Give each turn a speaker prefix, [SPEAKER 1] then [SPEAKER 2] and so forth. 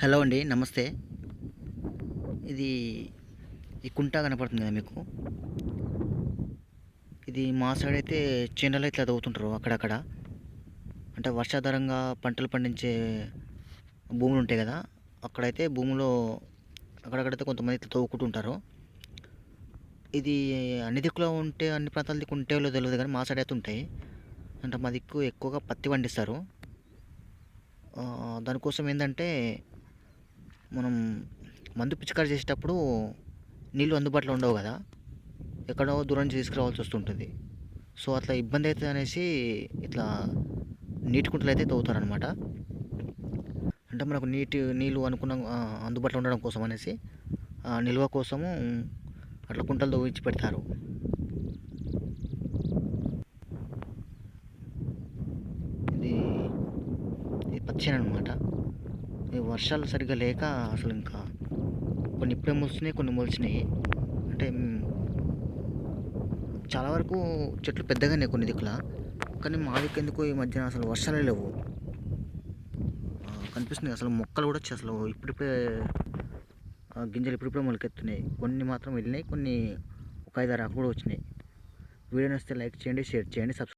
[SPEAKER 1] Hello అండి నమస్తే. ఇది ఈ కుంట కనపడుతుంది కదా మీకు? ఇది మా సైడ్ అయితే చేనులలో ఇట్లా తవ్వుతుంటారు అక్కడక్కడ. అంటే వర్షాధారంగా పంటలు పండించే భూములు ఉంటాయి కదా అక్కడైతే భూమిలో అక్కడక్కడైతే కొంతమంది ఇట్లా తవ్వుకుంటుంటారు. ఇది అన్ని దిక్కులో ఉంటే అన్ని ప్రాంతాల దిక్కు ఉంటేలో తెలియదు కానీ మా సైడ్ అయితే ఉంటాయి. అంటే మా దిక్కు ఎక్కువగా పత్తి పండిస్తారు. దానికోసం ఏంటంటే మనం మందు పిచికారి చేసేటప్పుడు నీళ్ళు అందుబాటులో ఉండవు కదా. ఎక్కడో దూరం తీసుకురావాల్సి వస్తుంటుంది. సో అట్లా ఇబ్బంది అవుతుంది అనేసి ఇట్లా నీటి కుంటలు అయితే తవ్వుతారనమాట అంటే మనకు నీటి నీళ్ళు అనుకున్న అందుబాటులో ఉండడం కోసం అనేసి నిల్వ కోసము అట్లా కుంటలు తవ్వించి పెడతారు. ఇది ఇది పచ్చేను అనమాట వర్షాలు సరిగ్గా లేక అసలు ఇంకా కొన్ని ఇప్పుడే మొలిచినాయి కొన్ని మొలిచినాయి. అంటే చాలా వరకు చెట్లు పెద్దగానే కొన్ని దిక్కుల. కానీ మా దిక్కు ఎందుకు ఈ మధ్యన అసలు వర్షాలే లేవు. కనిపిస్తుంది అసలు మొక్కలు కూడా వచ్చి అసలు ఇప్పుడిప్పుడే గింజలు ఇప్పుడిప్పుడే మొలకెత్తున్నాయి. కొన్ని మాత్రం వెళ్ళినాయి. కొన్ని ఒక ఐదు ఆరు కూడా వచ్చినాయి. వీడియో నచ్చితే లైక్ చేయండి షేర్ చేయండి సబ్స్క్రైబ్